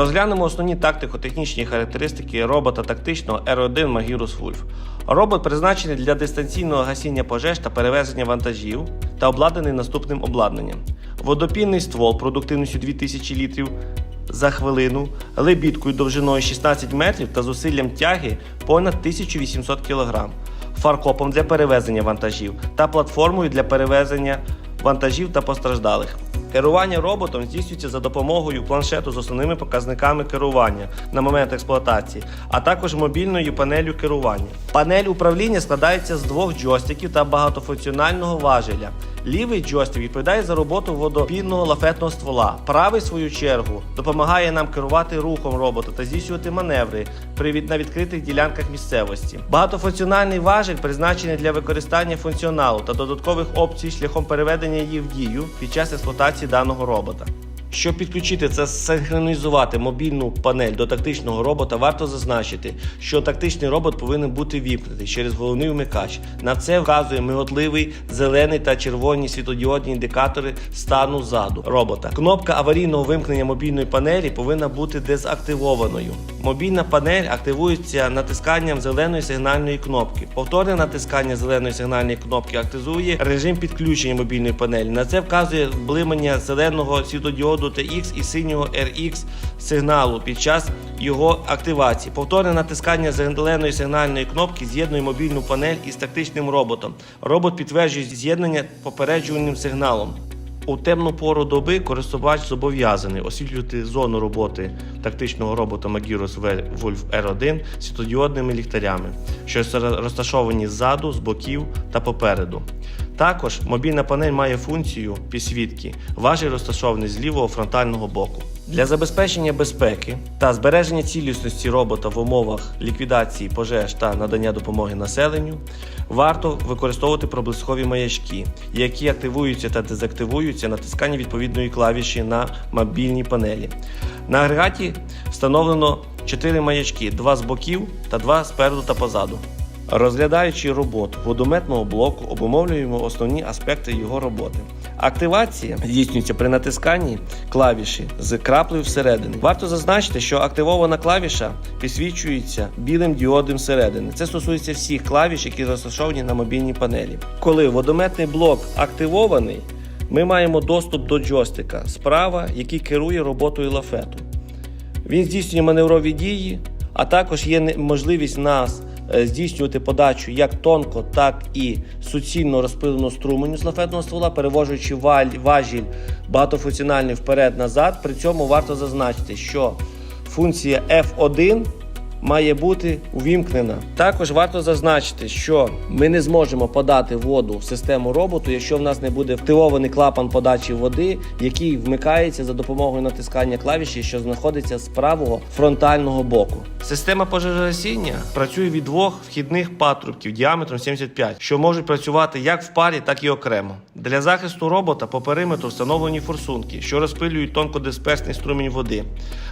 Розглянемо основні тактико-технічні характеристики робота тактичного R1 Magirus Wolf. Робот призначений для дистанційного гасіння пожеж та перевезення вантажів та обладнаний наступним обладнанням: водопінний ствол продуктивністю 2000 літрів за хвилину, лебідкою довжиною 16 метрів та зусиллям тяги понад 1800 кг, фаркопом для перевезення вантажів та платформою для перевезення вантажів та постраждалих. Керування роботом здійснюється за допомогою планшету з основними показниками керування на момент експлуатації, а також мобільною панелью керування. Панель управління складається з двох джойстиків та багатофункціонального важеля. Лівий джойстик відповідає за роботу водопінного лафетного ствола. Правий, в свою чергу, допомагає нам керувати рухом робота та здійснювати маневри при на відкритих ділянках місцевості. Багатофункціональний важик призначений для використання функціоналу та додаткових опцій шляхом переведення її в дію під час експлуатації даного робота. Щоб підключити та синхронізувати мобільну панель до тактичного робота, варто зазначити, що тактичний робот повинен бути вімкнутий через головний вмикач. На це вказує миготливий зелений та червоні світлодіодні індикатори стану заду робота. Кнопка аварійного вимкнення мобільної панелі повинна бути дезактивованою. Мобільна панель активується натисканням зеленої сигнальної кнопки. Повторне натискання зеленої сигнальної кнопки активує режим підключення мобільної панелі. На це вказує блимання зеленого світлодіоду TX і синього RX сигналу під час його активації. Повторне натискання зеленої сигнальної кнопки з'єднує мобільну панель із тактичним роботом. Робот підтверджує з'єднання попереджувальним сигналом. У темну пору доби користувач зобов'язаний освітлювати зону роботи тактичного робота Magirus Wolf R1 світодіодними ліхтарями, що розташовані ззаду, з боків та попереду. Також мобільна панель має функцію підсвітки, важіль розташований з лівого фронтального боку. Для забезпечення безпеки та збереження цілісності робота в умовах ліквідації пожеж та надання допомоги населенню варто використовувати проблискові маячки, які активуються та дезактивуються натисканням відповідної клавіші на мобільній панелі. На агрегаті встановлено 4 маячки: 2 з боків та 2 спереду та позаду. Розглядаючи роботу водометного блоку, обумовлюємо основні аспекти його роботи. Активація здійснюється при натисканні клавіші з краплею всередині. Варто зазначити, що активована клавіша підсвічується білим діодом всередини. Це стосується всіх клавіш, які розташовані на мобільній панелі. Коли водометний блок активований, ми маємо доступ до джойстика справа, який керує роботою лафету. Він здійснює маневрові дії, а також є можливість нас здійснювати подачу як тонко, так і суцільно розпиленого струменю з лафетного ствола, перевожуючи важіль багатофункціональний вперед-назад. При цьому варто зазначити, що функція F1 має бути увімкнена. Також варто зазначити, що ми не зможемо подати воду в систему роботу, якщо в нас не буде активований клапан подачі води, який вмикається за допомогою натискання клавіші, що знаходиться з правого фронтального боку. Система пожежогасіння працює від двох вхідних патрубків діаметром 75, що можуть працювати як в парі, так і окремо. Для захисту робота по периметру встановлені форсунки, що розпилюють тонкодисперсний струмінь води.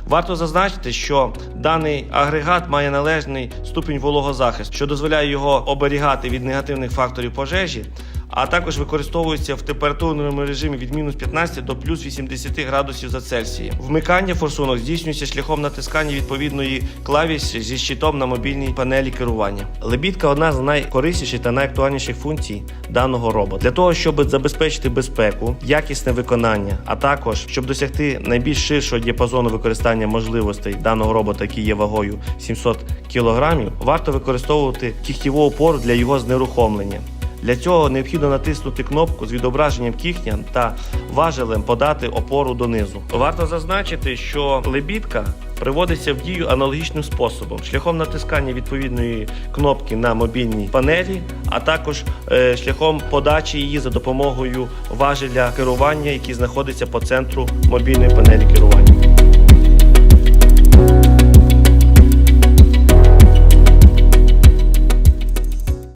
Варто зазначити, що даний агрегат має належний ступінь вологозахисту, що дозволяє його оберігати від негативних факторів пожежі, а також використовується в температурному режимі від мінус 15 до плюс 80 градусів за Цельсієм. Вмикання форсунок здійснюється шляхом натискання відповідної клавіші зі щитом на мобільній панелі керування. Лебідка одна з найкорисніших та найактуальніших функцій даного робота. Для того, щоб забезпечити безпеку, якісне виконання, а також щоб досягти найбільш ширшого діапазону використання можливостей даного робота, який є вагою 700 кг, варто використовувати кігтєву опору для його знерухомлення. Для цього необхідно натиснути кнопку з відображенням кігтя та важелем подати опору донизу. Варто зазначити, що лебідка приводиться в дію аналогічним способом, шляхом натискання відповідної кнопки на мобільній панелі, а також е, шляхом подачі її за допомогою важеля керування, який знаходиться по центру мобільної панелі керування.